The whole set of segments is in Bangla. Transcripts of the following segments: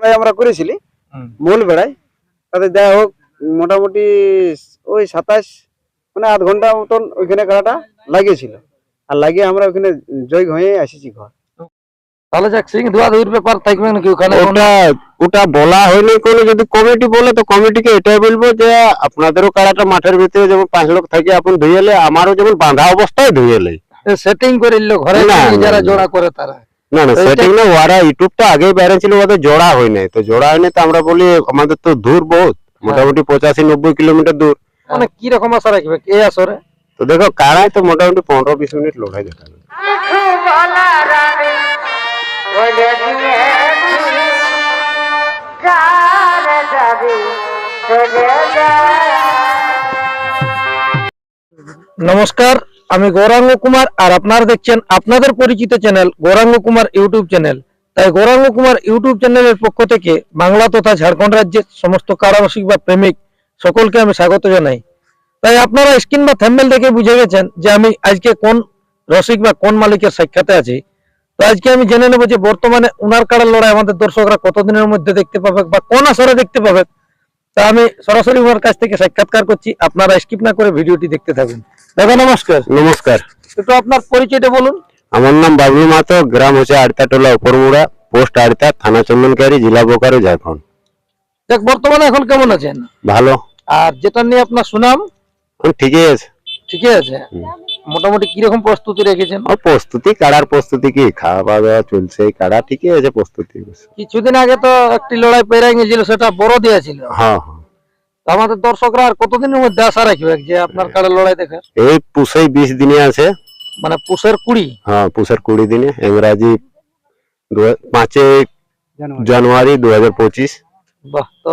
বেড়ায় আমরা করেছিলি মূল বেড়ায়। তাতে যাই হোক মোটামুটি ওই সাতাশ মানে আধ ঘণ্টা মতন ওইখানে কাড়াটা লাগিয়েছিল। আর লাগিয়ে আমরা ওখানে জয় হয়ে এসেছি ঘর। তাহলে যাক সিং ধোয়া ব্যাপার থাকবে নাকি ওখানে? ওটা ওটা বলা হয়নি কোনো যদি কমিটি বলে তো কমিটিকে এটাই বলব যে আপনাদেরও কাড়াটা মাঠের ভিতরে যেমন পাঁচ লোক থাকে আপনি ধুয়েলে আমারও যেমন বাঁধা অবস্থায় ধুয়েলে সেটিং করে নিল ঘরে না, যারা জোড়া করে তারা। না না সেটিং না ওরা ইউটিউবটা আগেই বাইরে ছিল ওদের জোড়া হয় নাই। তো জোড়া হয় নাই তো আমরা বলি আমাদের তো দূর বহুত মোটামুটি পঁচাশি নব্বই কিলোমিটার দূর। মানে কি রকম আশা রাখবে এই আসরে তো দেখো কাড়ায় তো মোটামুটি পনেরো বিশ মিনিট লড়াই দেখাবে নমস্কার। আমি গৌরাঙ্গ কুমার আর আপনারা দেখছেন আপনাদের পরিচিত channel Gauranga Kumar YouTube channel. তাই গৌরাঙ্গ কুমার ইউটিউব চ্যানেলের পক্ষ থেকে বাংলা তথা ঝাড়খণ্ড রাজ্যের সমস্ত কারারসিক বা প্রেমিক সকলকে আমি স্বাগত জানাই। তাই আপনারা স্ক্রিন বা থ্যাম্বেল দেখে বুঝে গেছেন যে আমি আজকে কোন রসিক বা কোন মালিকের সাক্ষাতে আছি। তো আজকে আমি জেনে নেব যে বর্তমানে উনার কাড়ার লড়াই আমাদের দর্শকরা কতদিনের মধ্যে দেখতে পাবে বা কোন আসরে দেখতে পাবে। তা আমি সরাসরি ওনার কাছ থেকে সাক্ষাৎকার করছি। আপনারা স্কিপ না করে ভিডিওটি দেখতে থাকুন। দাদা নমস্কার। নমস্কার। একটু আপনার পরিচয়টা বলুন। আমার নাম বাবলু মাতো গ্রাম হচ্ছে আড়তা টোলা উপরমুড়া পোস্ট আড়তা থানা চন্দনকারী জেলা বোকারো ঝাড়খণ্ড। দেখ বর্তমানে এখন কেমন আছেন? ভালো। আর যেটা নিয়ে আপনার সুনাম? ঠিকই আছে। ঠিকই আছে। মোটামুটি কীরকম প্রস্তুতি রেখেছেন? আর প্রস্তুতি কাড়ার প্রস্তুতি কি? খাওয়া দাওয়া চলছে কাড়া ঠিকই আছে প্রস্তুতি কিছুদিন আগে তো একটি লড়াই পেরাই গেছিল সেটা বড় দিয়েছিল। হ্যাঁ হ্যাঁ। আমাদের দর্শকরা আর কতদিনের মধ্যে আশা রাখবে যে আপনার কাড়া লড়াই দেখে? এই পুষেই বিশ দিনে আছে। মানে পুষের কুড়ি? হ্যাঁ পুষের কুড়ি দিনে ইংরাজি দু- পাঁচই জানুয়ারি। দু হাজার পঁচিশ। বাহ তো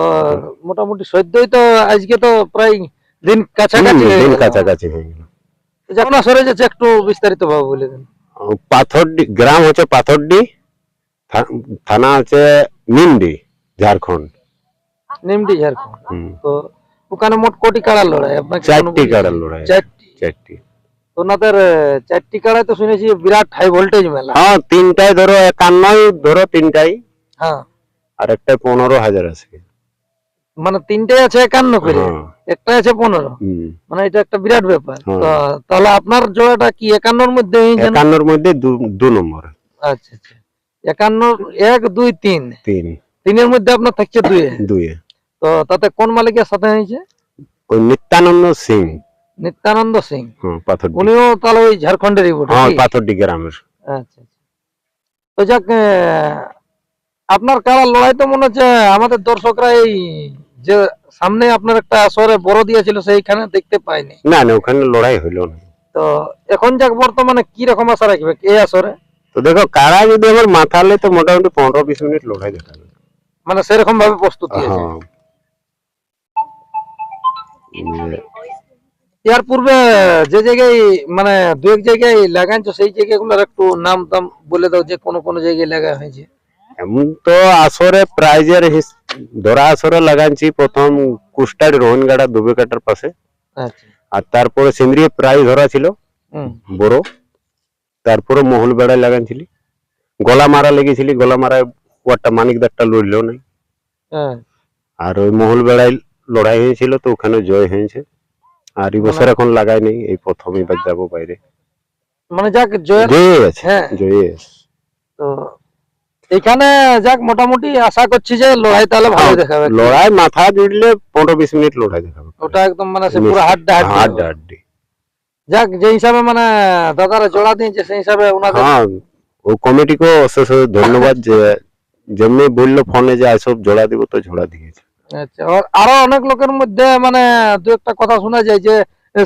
মোটামুটি সদ্যই তো আজকে তো প্রায় দিন কাছাকাছি দিন কাছাকাছি হয়ে গেল। যেমন আসরে যাচ্ছে একটু বিস্তারিত ভাবে বলে দেন। পাথরডি গ্রাম হচ্ছে পাথরডি থানা হচ্ছে নিমডি ঝাড়খণ্ড। নিমডি ঝাড়খণ্ড। তো ওখানে মোট কোটি কাড়ার লড়াই? আপনাকে চারটি? কাড়ার লড়াই। চারটি? চারটি। তো ওনাদের চারটি কাড়াই তো শুনেছি বিরাট হাই ভোল্টেজ মেলা। হ্যাঁ তিনটায় ধরো একান্নই ধরো তিনটাই। হ্যাঁ। আর একটাই পনেরো হাজার আছে। মানে তিনটাই আছে একান্ন করে। হ্যাঁ, একটা আছে পনেরো। মানে এটা একটা বিরাট ব্যাপার। হ্যাঁ। তাহলে আপনার জোড়াটা কি একান্নর মধ্যে একান্নর মধ্যে দু- নম্বর। আচ্ছা আচ্ছা। একান্ন এক দুই তিন। তিন। তিনের মধ্যে আপনার থাকছে দুই। দুয়ে তো তাতে কোন মালিকের সাথে হয়েছে? ওই নিত্যানন্দ সিং। নিত্যানন্দ সিং। পাথরডি উনিও তাহলে ওই ঝাড়খণ্ডেরই বটে হ্যাঁ কি? পাথরডি গ্রামের। আচ্ছা আচ্ছা। তো যাক আপনার কারা লড়াই তো মনে হচ্ছে? আমাদের দর্শকরা এই যে সামনে আপনার একটা আসরে বড় দিয়েছিল সেইখানে দেখতে পাইনি। না না ওখানে লড়াই হইল না। তো এখন যাক বর্তমানে কি রকম আশা রাখবে এই আসরে? তো দেখো কারা যদি আমার মাথা হলে তো মোটামুটি পনেরো বিশ মিনিট লড়াই দেখাবে মানে সেরকম ভাবে প্রস্তুতি আছে? হ্যাঁ। উম, পূর্বে যে জায়গায় মানে দু এক জায়গায় লাগাইছো সেই জায়গাগুলোর একটু নাম দাম বলে দাও যে কোন কোন জায়গায় লাগা হয়েছে। এমন তো আসরে প্রাইজের ধরা আসরে লাগাচ্ছি প্রথম কুষ্টার রোহনগাড়া দুবে কাটার পাশে। আচ্ছা। আর তারপরে সেন্দ্রিয় প্রাইজ ধরা ছিল। বড়। তারপরে মহল বেড়ায় লাগাচ্ছিলি গলা মারা লেগেছিলি। গলা মারায় ওয়ারটা মানিকদারটা লড়লো নাই। হ্যাঁ। আর ওই মহল বেড়ায় লড়াই হয়েছিল তো ওখানে জয় হয়েছে। আর এই বছর এখন লাগাই নেই। এই প্রথম এবার যাব বাইরে। মানে যাক জয়ের জয়ে আছে হ্যাঁ। জয়ে আছে তো এখানে যাক মোটামুটি আশা করছি যে লড়াই তাহলে ভালো দেখাবে। লড়াই মাথা জুড়লে পনেরো বিশ মিনিট লড়াই দেখাবে। ওটা একদম মানে সে পুরো হাড্ডা হাড্ডি। হাড্ডা যাক যে হিসাবে মানে দাদারা জোড়া দিয়েছে সেই হিসাবে ওনাদের হ্যাঁ ও কমিটিকে অশেষ ধন্যবাদ যে যেমনি বলল ফোনে যে এসব জোড়া দিব তো জোড়া দিয়েছে। আচ্ছা আর আরও অনেক লোকের মধ্যে মানে দু একটা কথা শোনা যায় যে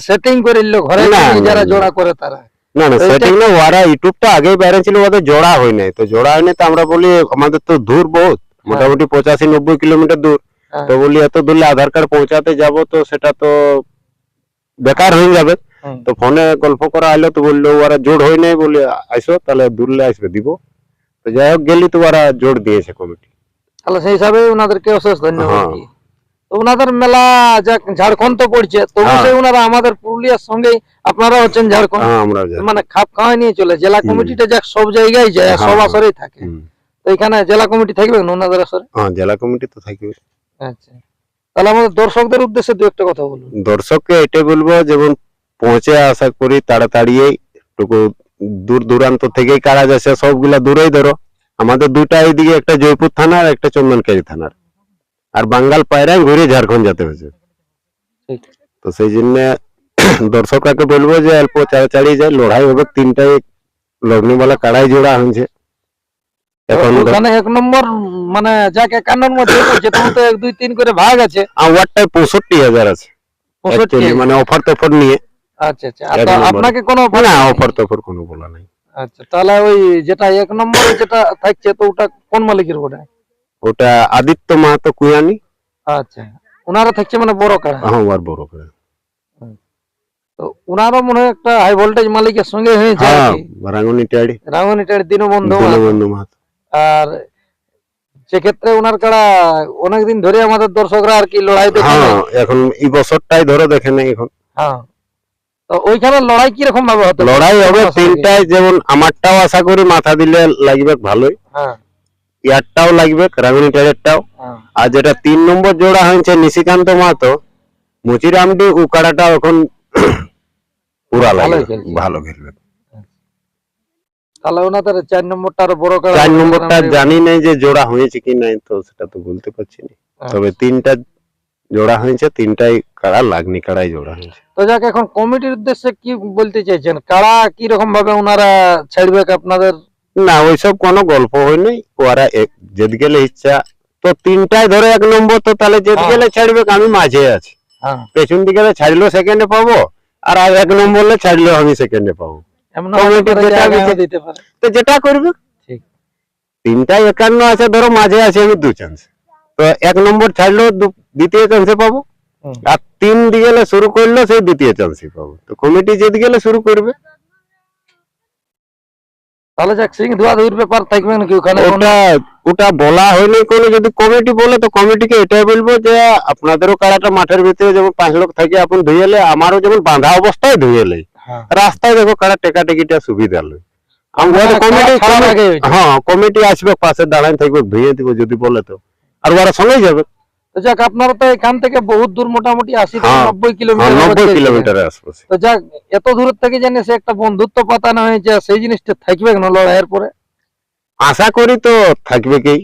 সেটিং করে ঘরে না, যারা জোড়া করে তারা। না না সেটিং না ওরা ইউটিউবটা আগেই বাইরে ছিল ওদের জোড়া হয় নাই। তো জোড়া হয় নাই তো আমরা বলি আমাদের তো দূর বহুত। মোটামুটি পঁচাশি নব্বই কিলোমিটার দূর। হ্যাঁ। তো বলি এত দূরে আধার কার্ড পৌঁছাতে যাব তো সেটা তো বেকার হয়ে যাবে। তো ফোনে গল্প করা হলো তো বলল ওরা জোড় হয় নাই বলে আইসো তাহলে দূরলে আসবে দিব। তো যাই হোক গেলি তো ওরা জোর দিয়েছে কমিটি তাহলে সেই হিসাবে ওনাদেরকে অশেষ ধন্যবাদ হ্যাঁ। ওনাদের মেলা যাক ঝাড়খণ্ড তো পড়ছে তবু হ্যাঁ। সেই ওনারা আমাদের পুরুলিয়ার সঙ্গেই আপনারা হচ্ছেন ঝাড়খণ্ড। হ্যাঁ। মানে খাপ খাওয়াই নিয়ে চলে জেলা। কমিটিটা যাক সব জায়গায় যায় সব হ্যাঁ। আসরেই থাকে। তো এখানে জেলা কমিটি থাকবে না ওনাদের আসরে? হ্যাঁ জেলা কমিটি তো থাকবে। আচ্ছা। তাহলে আমাদের দর্শকদের উদ্দেশ্যে দু একটা কথা বলুন। দর্শককে এটাই বলব যেমন পৌঁছে আশা করি তাড়াতাড়ি টুকু দূর দূরান্ত থেকেই কারা যাচ্ছে সবগুলা দূরেই ধরো। আমাদের দুটা এইদিকে একটা জয়পুর থানার একটা চন্দনকারী থানার। আর বাঙ্গাল পায়রায় ঘুরে ঝাড়খণ্ড যেতে হয়েছে। তো সেই জন্য দর্শকরাকে বলব যে অল্প চাড়াচাড়ি যায় লড়াই হবে তিনটাই লগ্নিওয়ালা কাড়াই জোড়া হয়েছে এখন ওখানে এক নম্বর মানে যাকে একান্নর মধ্যে করছে এক দুই তিন করে ভাগ আছে। আওয়ারটায় পঁয়ষট্টি হাজার আছে। মানে অফার তফার নিয়ে। আচ্ছা আচ্ছা। আপনাকে কোনো না অফার? তফার কোনো বলা নাই। আচ্ছা তাহলে ওই যেটা এক নম্বরে যেটা থাকছে তো ওটা কোন মালিকের ওটা ওটা আদিত্য মাহাতো কুয়ানি। আচ্ছা ওনারা থাকছে মানে বড় কাড়া হ্যাঁ আর বড় করে। তো মনে হয় একটা হাই ভোল্টেজ মালিকের সঙ্গে হয়েছে হ্যাঁ কি। রাঙ্গুনি রাঙনিটার দীনবন্ধু মাহাতো। দীনবন্ধু মাহাতো। আর সেক্ষেত্রে ওনার কাড়া অনেকদিন ধরে আমাদের দর্শকরা আর কি লড়াই দেখে হ্যাঁ এখন এই বছরটাই ধরো দেখে নাই এখন। হ্যাঁ তো ওইখানে লড়াই কীরকম ভাবে হতো লড়াই হবে তিনটায় যেমন আমারটাও আশা করি মাথা দিলে লাগবে ভালোই। হ্যাঁ। ইয়ারটাও লাগবে রাঙ্গুনি টিয়াড়েরটাও হ্যাঁ। আর যেটা তিন নম্বর জোড়া হয়েছে নিশিকান্ত মাহাতো মুচিরামডি উকাড়াটা এখন পুরা লাগবে। ভালো খেলবে। তাহলে ওনাদের চার নম্বরটা আরও বড় কাড়া চার নম্বরটা জানি নাই যে জোড়া হয়েছে কি নাই তো সেটা তো বলতে পারছি না। আচ্ছা। তবে তিনটা জোড়া হয়েছে তিনটাই কাড়া লাগনি কাড়াই জোড়া হয়েছে। তো যাক এখন কমিটির উদ্দেশ্যে কি বলতে চাইছেন? কাড়া কি রকম ভাবে ওনারা ছাড়বে আপনাদের না ওইসব কোনো গল্প হয়নি ওরা এক- যেদ গেলে ইচ্ছা তো তিনটায় ধরে এক নম্বর তো তাহলে যেদ হ্যাঁ। গেলে ছাড়বে আমি মাঝে আছি। হ্যাঁ। পেছন দিকে ছাড়লেও সেকেন্ডে পাবো আর এক নম্বরে ছাড়লেও আমি সেকেন্ডে পাবো। তো যেটা করবে। তিনটায় একান্ন আছে ধরো মাঝে আছে আমি দু চান্স তো এক নম্বর ছাড়লেও দ্বিতীয় চান্সে পাবো। আর তিন দিকে শুরু করলেও সেই দ্বিতীয় চান্সই পাবো। তো কমিটি যেতে গেলে শুরু করবে তাহলে যাক সিং ধোয়া ধুইর ব্যাপার থাকবে নাকি ওখানে ওটা ওটা বলা হয়নি কোনো যদি কমিটি বলে তো কমিটিকে এটাই বলব যে আপনাদেরও কারাটা মাঠের ভিতরে যেমন পাঁচ লোক থাকে আপনি ধুয়েলে আমারও যেমন বাঁধা অবস্থায় ধুয়েলে হ্যাঁ। রাস্তায় দেখো কারা টেকা টেকিটা সুবিধা আমরা মানে কমিটি। হ্যাঁ কমিটি আসবে পাশে দাঁড়ায় থাকবে ধুয়ে দিব যদি বলে তো আর ওরা সঙ্গেই যাবে তো যাক আপনারা তো এখান থেকে বহুত দূর মোটামুটি আশি হ্যাঁ, নব্বই হ্যাঁ, কিলোমিটার নব্বই তো যাক এত দূর থেকে জানি সে একটা বন্ধুত্ব পাতানো হয়েছে সেই জিনিসটা থাকবে না লড়াইয়ের পরে? আশা করি তো থাকবে কি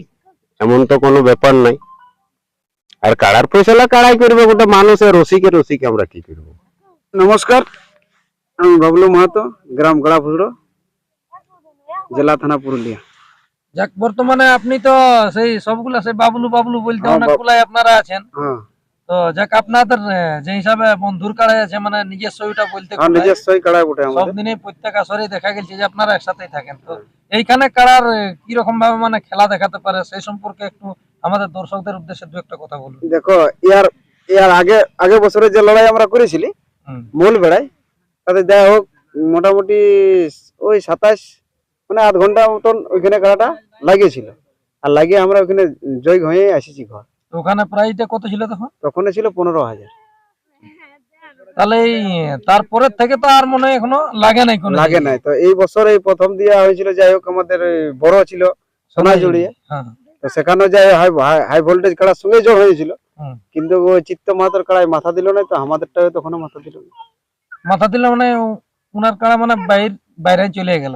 এমন তো কোনো ব্যাপার নাই। আর কাড়ার পয়সা কাড়াই করবে গোটা মানুষের রসিকে রসিকে আমরা কি করব? নমস্কার আমি বাবলু মাহাতো গ্রাম গড়াফুসড়ো জেলা থানা পুরুলিয়া। যাক বর্তমানে আপনি তো সেই সবগুলা সেই বাবলু বাবলু বলতে হ্যাঁ, অনেকগুলাই আপনারা আছেন। হ্যাঁ। তো যাক আপনাদের যে হিসাবে বন্ধুর কাড়াই আছে মানে নিজস্ব ওইটা বলতে আর নিজস্বই কাড়াই বটে সব দিনে প্রত্যেক আসরে দেখা গেছে যে আপনারা একসাথেই থাকেন। তো এইখানে কাড়ার কি রকম ভাবে মানে খেলা দেখাতে পারে সেই সম্পর্কে একটু আমাদের দর্শকদের উদ্দেশ্যে দু একটা কথা বলুন। দেখো ইয়ার ইয়ার আগে আগে বছরে যে লড়াই আমরা করেছিলি। মূল বেড়াই তাতে যাই হোক মোটামুটি ওই সাতাশ মানে আধ ঘণ্টা মতন ওইখানে কাড়াটা লাগিয়েছিল। আর লাগিয়ে আমরা ওখানে জয় হয়ে আসিছি ঘর। ওখানে প্রাইসটা কত ছিল তখন? তখন ছিল পনেরো হাজার। তাহলে তারপরের থেকে তো আর মনে এখনও লাগে নাই কোনো লাগে নাই। তো এই বছর এই প্রথম দিয়া হয়েছিল যাই হোক আমাদের বড় ছিল সোনা জড়িয়ে হ্যাঁ। তো সেখানেও যাই হাই ভোল্টেজ কাড়ার সঙ্গে জোর হয়েছিল। কিন্তু চিত্ত মাহাতর কাড়াই মাথা দিল না তো আমাদেরটা তখন মাথা দিল না। মাথা দিলে মানে উনার কাড়া মানে বাইর বাইরে চলে গেল।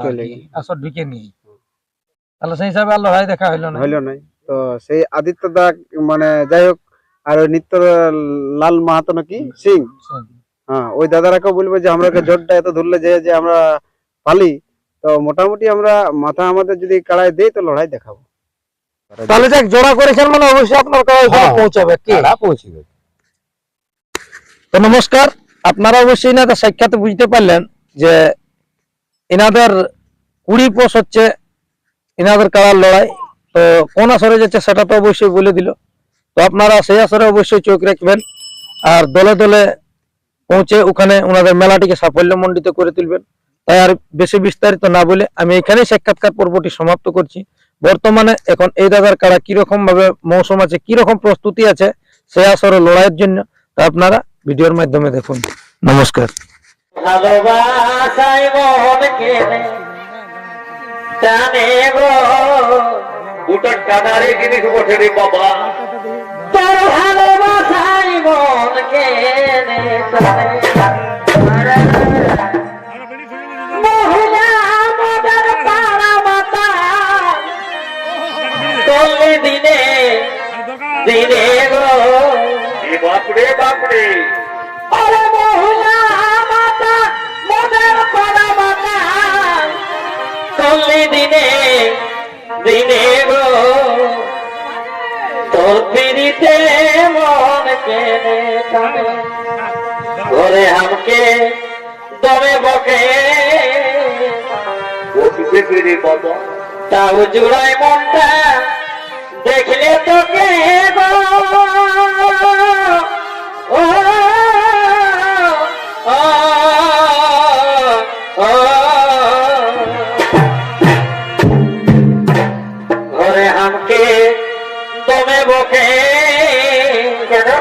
আসর ঢুকে নিয়ে। তাহলে সেই হিসাবে আর লড়াই দেখা হইল না? হইল নাই। তো সেই আদিত্য দা মানে যাই হোক আর ওই নিত্য লাল মাহাতো নাকি? সিং? হ্যাঁ ওই দাদারাকে বলব যে আমরা জোরটা এত ধরলে যে যে আমরা পালি। তো মোটামুটি আমরা মাথা আমাদের যদি কাড়াই দেই তো লড়াই দেখাবো। তাহলে যাক জোড়া করেছেন মানে অবশ্যই আপনার কাছে হ্যাঁ। পৌঁছাবে কি? পৌঁছবে? তো নমস্কার আপনারা অবশ্যই না সাক্ষাৎ বুঝতে পারলেন। যে এনাদের কুড়ি পোষ হচ্ছে এনাদের কারার লড়াই। তো কোন আসরে যাচ্ছে সেটা তো অবশ্যই বলে দিল। তো আপনারা সেই আসরে অবশ্যই চোখ রাখবেন আর দলে দলে পৌঁছে ওখানে ওনাদের মেলাটিকে সাফল্য সাফল্যমণ্ডিত করে তুলবেন। তাই আর বেশি বিস্তারিত না বলে আমি এখানেই সাক্ষাৎকার পর্বটি সমাপ্ত করছি। বর্তমানে এখন এই দাদার কারা কীরকম ভাবে মৌসুম আছে, কীরকম প্রস্তুতি আছে, সেই আসরে লড়াইয়ের জন্য তা আপনারা ভিডিওর মাধ্যমে দেখুন। নমস্কার। ভালোবাসায় মন কেনে জানে গো ওটা টানারে জিনিস বটে রে বাবা। তোর ভালোবাসাই মন কেনে দিনে দিনে। গো বাপরে বাপরে। পিড়িতে মন কেনে টানে। ঘরে আমাকে দমে বকে। তাও জুড়াই মনটা দেখলে তোকে গো।